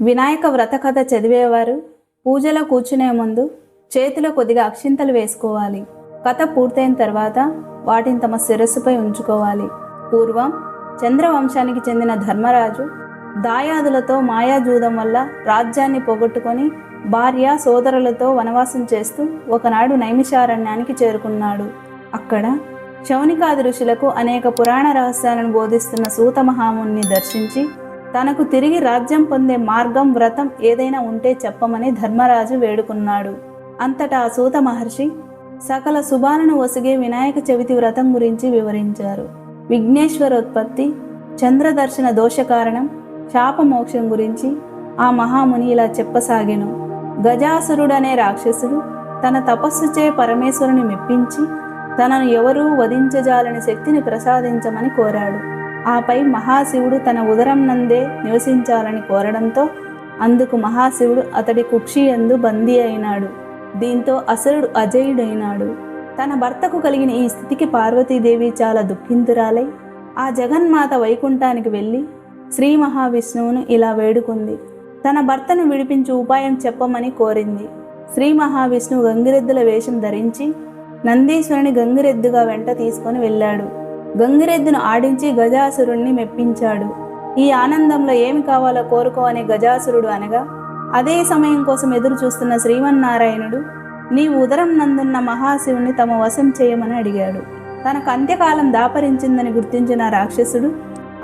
వినాయక వ్రత కథ చదివేవారు పూజలో కూర్చునే ముందు చేతిలో కొద్దిగా అక్షింతలు వేసుకోవాలి. కథ పూర్తయిన తర్వాత వాటిని తమ శిరస్సుపై ఉంచుకోవాలి. పూర్వం చంద్రవంశానికి చెందిన ధర్మరాజు దాయాదులతో మాయాజూదం వల్ల రాజ్యాన్ని పోగొట్టుకొని భార్య సోదరులతో వనవాసం చేస్తూ ఒకనాడు నైమిషారణ్యానికి చేరుకున్నాడు. అక్కడ శౌనికాది ఋషులకు అనేక పురాణ రహస్యాలను బోధిస్తున్న సూత మహాముని దర్శించి తనకు తిరిగి రాజ్యం పొందే మార్గం వ్రతం ఏదైనా ఉంటే చెప్పమని ధర్మరాజు వేడుకున్నాడు. అంతటా ఆ సూత మహర్షి సకల శుభాలను ఒసిగే వినాయక చవితి వ్రతం గురించి వివరించారు. విఘ్నేశ్వరోత్పత్తి చంద్రదర్శన దోషకారణం శాపమోక్షం గురించి ఆ మహాముని ఇలా చెప్పసాగెను. గజాసురుడనే రాక్షసుడు తన తపస్సుచే పరమేశ్వరుని మెప్పించి తనను ఎవరూ వధించజాలని శక్తిని ప్రసాదించమని కోరాడు. ఆపై మహాశివుడు తన ఉదరం నందే నివసించాలని కోరడంతో అందుకు మహాశివుడు అతడి కుక్షి ఎందు బందీ అయినాడు. దీంతో అసురుడు అజయుడైనాడు. తన భర్తకు కలిగిన ఈ స్థితికి పార్వతీదేవి చాలా దుఃఖింతురాలై ఆ జగన్మాత వైకుంఠానికి వెళ్ళి శ్రీ మహావిష్ణువును ఇలా వేడుకుంది. తన భర్తను విడిపించి ఉపాయం చెప్పమని కోరింది. శ్రీ మహావిష్ణువు గంగిరెద్దుల వేషం ధరించి నందీశ్వరుని గంగిరెద్దుగా వెంట తీసుకొని వెళ్ళాడు. గంగిరెద్దును ఆడించి గజాసురుణ్ణి మెప్పించాడు. ఈ ఆనందంలో ఏమి కావాలో కోరుకో అనే గజాసురుడు అనగా అదే సమయం కోసం ఎదురు చూస్తున్న శ్రీమన్నారాయణుడు నీవు ఉదరం నందున్న మహాశివుని తమ వశం చేయమని అడిగాడు. తనకు అంత్యకాలం దాపరించిందని గుర్తించిన రాక్షసుడు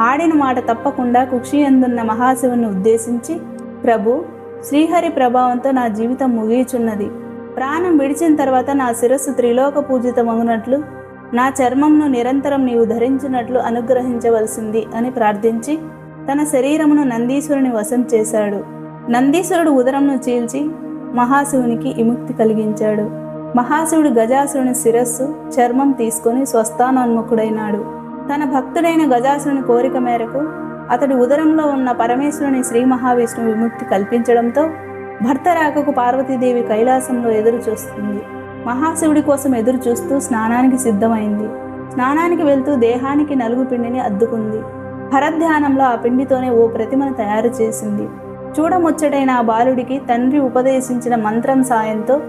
ఆడిన మాట తప్పకుండా కుక్షి ఎందున్న మహాశివుని ఉద్దేశించి ప్రభు శ్రీహరి ప్రభావంతో నా జీవితం ముగియుచున్నది. ప్రాణం విడిచిన తర్వాత నా శిరస్సు త్రిలోక పూజితమగునట్లు నా చర్మంను నిరంతరం నీవు ధరించినట్లు అనుగ్రహించవలసింది అని ప్రార్థించి తన శరీరమును నందీశ్వరుని వశం చేశాడు. నందీశ్వరుడు ఉదరంను చీల్చి మహాశివునికి విముక్తి కలిగించాడు. మహాశివుడు గజాసురుని శిరస్సు చర్మం తీసుకొని స్వస్థానోన్ముఖుడైనాడు. తన భక్తుడైన గజాసురుని కోరిక మేరకు అతడు ఉదరంలో ఉన్న పరమేశ్వరుని శ్రీ మహావిష్ణువు విముక్తి కల్పించడంతో భర్త రాకకు పార్వతీదేవి కైలాసంలో ఎదురు చూస్తుంది మహాశివుడి కోసం ఎదురు చూస్తూ స్నానానికి సిద్ధమైంది. స్నానానికి వెళ్తూ దేహానికి నలుగు పిండిని అద్దుకుంది. పరధ్యానంలో ఆ పిండితోనే ఓ ప్రతిమను తయారు చేసింది. చూడముచ్చటైన ఆ బాలుడికి తండ్రి ఉపదేశించిన మంత్రం సాయంతో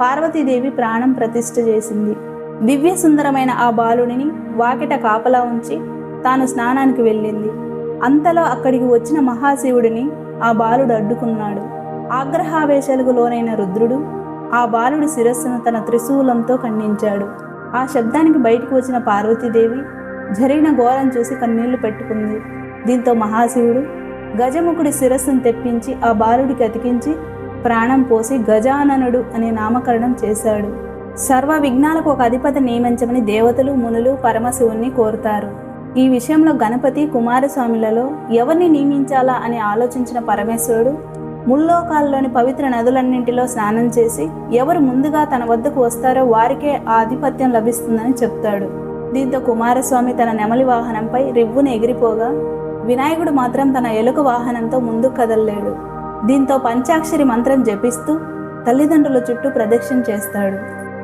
పార్వతీదేవి ప్రాణం ప్రతిష్ఠ చేసింది. దివ్య సుందరమైన ఆ బాలుడిని వాకిట కాపలా ఉంచి తాను స్నానానికి వెళ్ళింది. అంతలో అక్కడికి వచ్చిన మహాశివుడిని ఆ బాలుడు అడ్డుకున్నాడు. ఆగ్రహావేశాలకు లోనైన రుద్రుడు ఆ బాలుడి శిరస్సును తన త్రిశూలంతో ఖండించాడు. ఆ శబ్దానికి బయటకు వచ్చిన పార్వతీదేవి జరిగిన ఘోరం చూసి కన్నీళ్ళు పెట్టుకుంది. దీంతో మహాశివుడు గజముఖుడి శిరస్సును తెప్పించి ఆ బాలుడికి అతికించి ప్రాణం పోసి గజాననుడు అనే నామకరణం చేశాడు. సర్వ విఘ్నాలకు ఒక అధిపతి నియమించమని దేవతలు మునులు పరమశివుణ్ణి కోరుతారు. ఈ విషయంలో గణపతి కుమారస్వామిలలో ఎవరిని నియమించాలా అని ఆలోచించిన పరమేశ్వరుడు ముల్లోకాల్లోని పవిత్ర నదులన్నింటిలో స్నానం చేసి ఎవరు ముందుగా తన వద్దకు వస్తారో వారికే ఆ ఆధిపత్యం లభిస్తుందని చెప్తాడు. దీంతో కుమారస్వామి తన నెమలి వాహనంపై రివ్వును ఎగిరిపోగా వినాయకుడు మాత్రం తన ఎలుక వాహనంతో ముందుకు కదలలేడు. దీంతో పంచాక్షరి మంత్రం జపిస్తూ తల్లిదండ్రుల చుట్టూ ప్రదక్షిణ చేస్తాడు.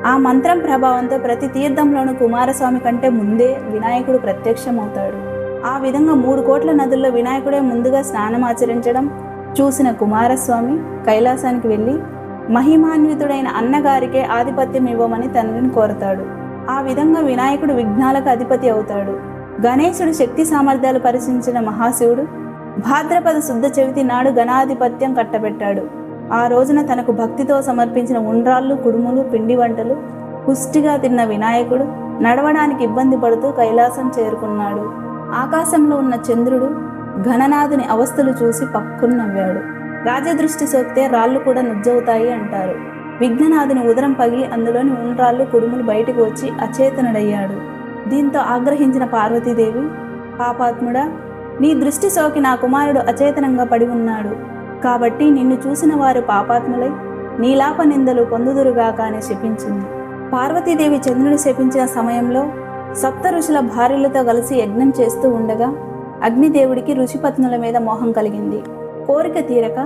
ఆ మంత్రం ప్రభావంతో ప్రతి తీర్థంలోనూ కుమారస్వామి కంటే ముందే వినాయకుడు ప్రత్యక్షమవుతాడు. ఆ విధంగా మూడు కోట్ల నదుల్లో వినాయకుడే ముందుగా స్నానం ఆచరించడం చూసిన కుమారస్వామి కైలాసానికి వెళ్ళి మహిమాన్వితుడైన అన్నగారికే ఆధిపత్యం ఇవ్వమని తండ్రిని కోరతాడు. ఆ విధంగా వినాయకుడు విఘ్నాలకు అధిపతి అవుతాడు. గణేశుడు శక్తి సామర్థ్యాలు పరిశీలించిన మహాశివుడు భాద్రపద శుద్ధ చవితి నాడు గణాధిపత్యం కట్టబెట్టాడు. ఆ రోజున తనకు భక్తితో సమర్పించిన ఉండ్రాళ్ళు కుడుములు పిండి వంటలు పుష్టిగా తిన్న వినాయకుడు నడవడానికి ఇబ్బంది పడుతూ కైలాసం చేరుకున్నాడు. ఆకాశంలో ఉన్న చంద్రుడు ఘననాథుని అవస్థలు చూసి పక్కున నవ్వాడు. రాజదృష్టి సోకితే రాళ్ళు కూడా నుజ్జవుతాయి అంటారు. విఘ్ననాథుని ఉదరం పగిలి అందులోని ఉండ్రాళ్ళు కుడుములు బయటకు వచ్చి అచేతనుడయ్యాడు. దీంతో ఆగ్రహించిన పార్వతీదేవి పాపాత్ముడా నీ దృష్టి సోకి నా కుమారుడు అచేతనంగా పడి ఉన్నాడు. కాబట్టి నిన్ను చూసిన వారు పాపాత్ములై నీలాప నిందలు పొందుదురుగాక అని శపించింది. పార్వతీదేవి చంద్రుని శపించిన సమయంలో సప్త ఋషుల భార్యలతో కలిసి యజ్ఞం చేస్తూ ఉండగా అగ్నిదేవుడికి రుచిపత్నుల మీద మోహం కలిగింది. కోరిక తీరక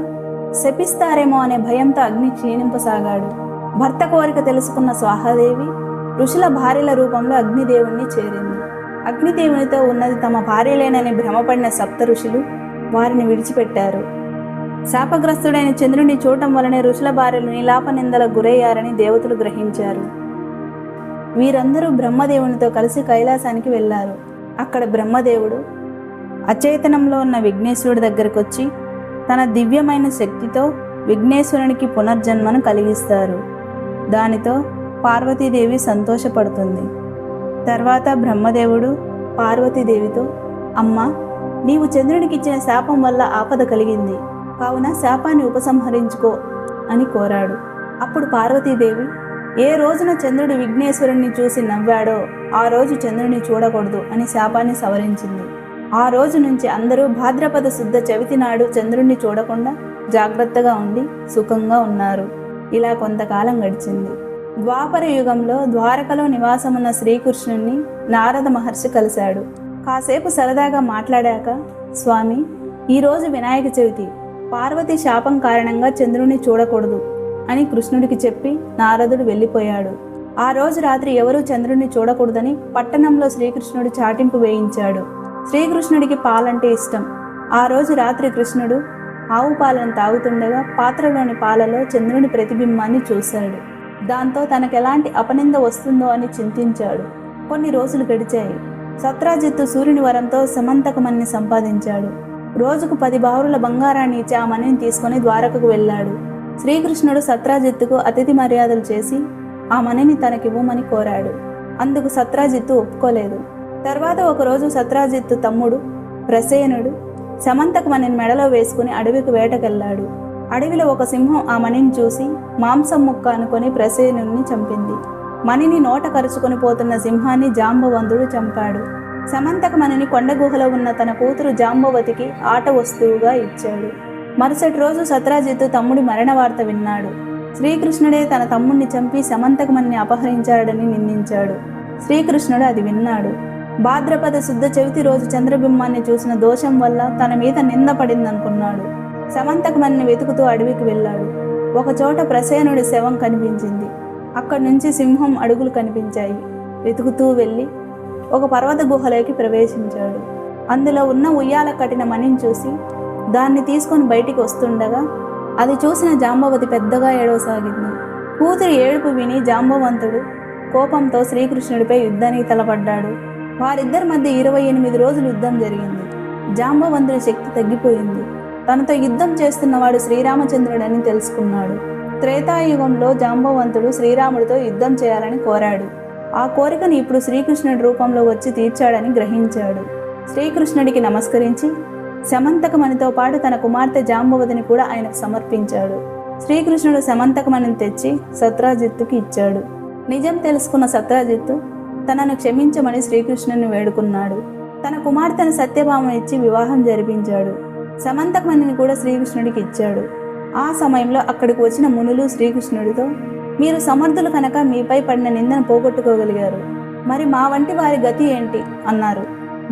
శపిస్తారేమో అనే భయంతో అగ్ని క్షీణింపసాగాడు. భర్త కోరిక తెలుసుకున్న స్వాహాదేవి ఋషుల భార్యల రూపంలో అగ్నిదేవుణ్ణి చేరింది. అగ్నిదేవునితో ఉన్నది తమ భార్యలేనని భ్రమపడిన సప్త ఋషులు వారిని విడిచిపెట్టారు. శాపగ్రస్తుడైన చంద్రుని చూడటం వలనే ఋషుల భార్యలు నిలాప నిందల గురయ్యారని దేవతలు గ్రహించారు. వీరందరూ బ్రహ్మదేవునితో కలిసి కైలాసానికి వెళ్ళారు. అక్కడ బ్రహ్మదేవుడు అచేతనంలో ఉన్న విఘ్నేశ్వరుడి దగ్గరకు వచ్చి తన దివ్యమైన శక్తితో విఘ్నేశ్వరునికి పునర్జన్మను కలిగిస్తారు. దానితో పార్వతీదేవి సంతోషపడుతుంది. తర్వాత బ్రహ్మదేవుడు పార్వతీదేవితో అమ్మా నీవు చంద్రునికి ఇచ్చిన శాపం వల్ల ఆపద కలిగింది. కావున శాపాన్ని ఉపసంహరించుకో అని కోరాడు. అప్పుడు పార్వతీదేవి ఏ రోజున చంద్రుడు విఘ్నేశ్వరుణ్ణి చూసి నవ్వాడో ఆ రోజు చంద్రుని చూడకూడదు అని శాపాన్ని సవరించింది. ఆ రోజు నుంచి అందరూ భాద్రపద శుద్ధ చవితి నాడు చంద్రుణ్ణి చూడకుండా జాగ్రత్తగా ఉండి సుఖంగా ఉన్నారు. ఇలా కొంతకాలం గడిచింది. ద్వాపర యుగంలో ద్వారకలో నివాసమున్న శ్రీకృష్ణుణ్ణి నారద మహర్షి కలిశాడు. కాసేపు సరదాగా మాట్లాడాక స్వామి ఈరోజు వినాయక చవితి. పార్వతి శాపం కారణంగా చంద్రుణ్ణి చూడకూడదు అని కృష్ణుడికి చెప్పి నారదుడు వెళ్ళిపోయాడు. ఆ రోజు రాత్రి ఎవరూ చంద్రుణ్ణి చూడకూడదని పట్టణంలో శ్రీకృష్ణుడు చాటింపు వేయించాడు. శ్రీకృష్ణుడికి పాలంటే ఇష్టం. ఆ రోజు రాత్రి కృష్ణుడు ఆవు పాలను తాగుతుండగా పాత్రలోని పాలలో చంద్రుని ప్రతిబింబాన్ని చూశాడు. దాంతో తనకెలాంటి అపనింద వస్తుందో అని చింతించాడు. కొన్ని రోజులు గడిచాయి. సత్రాజిత్తు సూర్యుని వరంతో సమంతకమన్ని సంపాదించాడు. రోజుకు పది బావురుల బంగారాన్ని ఇచ్చి ఆ మణిని తీసుకుని ద్వారకకు వెళ్ళాడు. శ్రీకృష్ణుడు సత్రాజిత్తుకు అతిథి మర్యాదలు చేసి ఆ మణిని తనకివ్వమని కోరాడు. అందుకు సత్రాజిత్తు ఒప్పుకోలేదు. తర్వాత ఒకరోజు సత్రాజిత్తు తమ్ముడు ప్రసేనుడు సమంతకు మణిని మెడలో వేసుకుని అడవికి వేటకెళ్ళాడు. అడవిలో ఒక సింహం ఆ మణిని చూసి మాంసం ముక్క అనుకొని ప్రసేనుని చంపింది. మణిని నోట కరుచుకొని పోతున్న సింహాన్ని జాంబవంతుడు చంపాడు. సమంతక మణిని కొండ గుహలో ఉన్న తన కూతురు జాంబవతికి ఆట వస్తువుగా ఇచ్చాడు. మరుసటి రోజు సత్రాజిత్తు తమ్ముడి మరణ వార్త విన్నాడు. శ్రీకృష్ణుడే తన తమ్ముడిని చంపి సమంతకమణిని అపహరించాడని నిందించాడు. శ్రీకృష్ణుడు అది విన్నాడు. భాద్రపద శుద్ధ చవితి రోజు చంద్రబింబాన్ని చూసిన దోషం వల్ల తన మీద నింద పడిందనుకున్నాడు. సమంతకమణిని వెతుకుతూ అడవికి వెళ్ళాడు. ఒకచోట ప్రసేనుడి శవం కనిపించింది. అక్కడి నుంచి సింహం అడుగులు కనిపించాయి. వెతుకుతూ వెళ్ళి ఒక పర్వత గుహలోకి ప్రవేశించాడు. అందులో ఉన్న ఉయ్యాల కట్టిన మణిని చూసి దాన్ని తీసుకొని బయటికి వస్తుండగా అది చూసిన జాంబవతి పెద్దగా ఏడవసాగింది. కూతురి ఏడుపు విని జాంబవంతుడు కోపంతో శ్రీకృష్ణుడిపై యుద్ధానికి తలపడ్డాడు. వారిద్దరి మధ్య ఇరవై ఎనిమిది రోజులు యుద్ధం జరిగింది. జాంబవంతుడి శక్తి తగ్గిపోయింది. తనతో యుద్ధం చేస్తున్నవాడు శ్రీరామచంద్రుడని తెలుసుకున్నాడు. త్రేతాయుగంలో జాంబవంతుడు శ్రీరాముడితో యుద్ధం చేయాలని కోరాడు. ఆ కోరికను ఇప్పుడు శ్రీకృష్ణుడి రూపంలో వచ్చి తీర్చాడని గ్రహించాడు. శ్రీకృష్ణుడికి నమస్కరించి శమంతకమణితో పాటు తన కుమార్తె జాంబవతిని కూడా ఆయనకు సమర్పించాడు. శ్రీకృష్ణుడు శమంతకమణిని తెచ్చి సత్రాజిత్తుకి ఇచ్చాడు. నిజం తెలుసుకున్న సత్రాజిత్తు తనను క్షమించమని శ్రీకృష్ణుని వేడుకున్నాడు. తన కుమార్తెను సత్యభామను ఇచ్చి వివాహం జరిపించాడు. సమంతకమణిని కూడా శ్రీకృష్ణుడికి ఇచ్చాడు. ఆ సమయంలో అక్కడికి వచ్చిన మునులు శ్రీకృష్ణుడితో మీరు సమర్థులు కనుక మీపై పడిన నిందను పోగొట్టుకోగలిగారు. మరి మా వంటి వారి గతి ఏంటి? అన్నారు.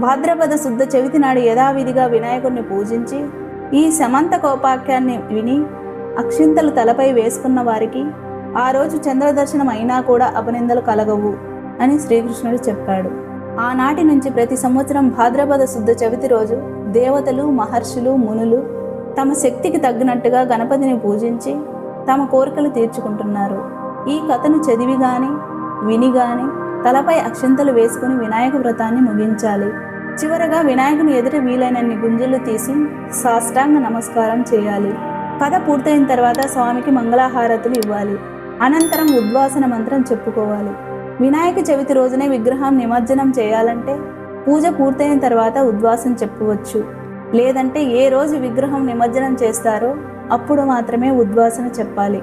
భాద్రపద శుద్ధ చవితి నాడు యథావిధిగా వినాయకుడిని పూజించి ఈ సమంత కోపాఖ్యాన్ని విని అక్షింతలు తలపై వేసుకున్న వారికి ఆ రోజు చంద్రదర్శనం అయినా కూడా అపనిందలు కలగవు. అని శ్రీకృష్ణుడు చెప్పాడు. ఆనాటి నుంచి ప్రతి సంవత్సరం భాద్రపద శుద్ధ చవితి రోజు దేవతలు మహర్షులు మునులు తమ శక్తికి తగ్గినట్టుగా గణపతిని పూజించి తమ కోరికలు తీర్చుకుంటున్నారు. ఈ కథను చదివి గాని విని గాని తలపై అక్షింతలు వేసుకుని వినాయక వ్రతాన్ని ముగించాలి. చివరగా వినాయకుని ఎదుట వీలైనన్ని గుంజలు తీసి సాష్టాంగ నమస్కారం చేయాలి. కథ పూర్తయిన తర్వాత స్వామికి మంగళహారతులు ఇవ్వాలి. అనంతరం ఉద్వాసన మంత్రం చెప్పుకోవాలి. వినాయక చవితి రోజునే విగ్రహం నిమజ్జనం చేయాలంటే పూజ పూర్తయిన తర్వాత ఉద్వాసం చెప్పవచ్చు. లేదంటే ఏ రోజు విగ్రహం నిమజ్జనం చేస్తారో అప్పుడు మాత్రమే ఉద్వాసన చెప్పాలి.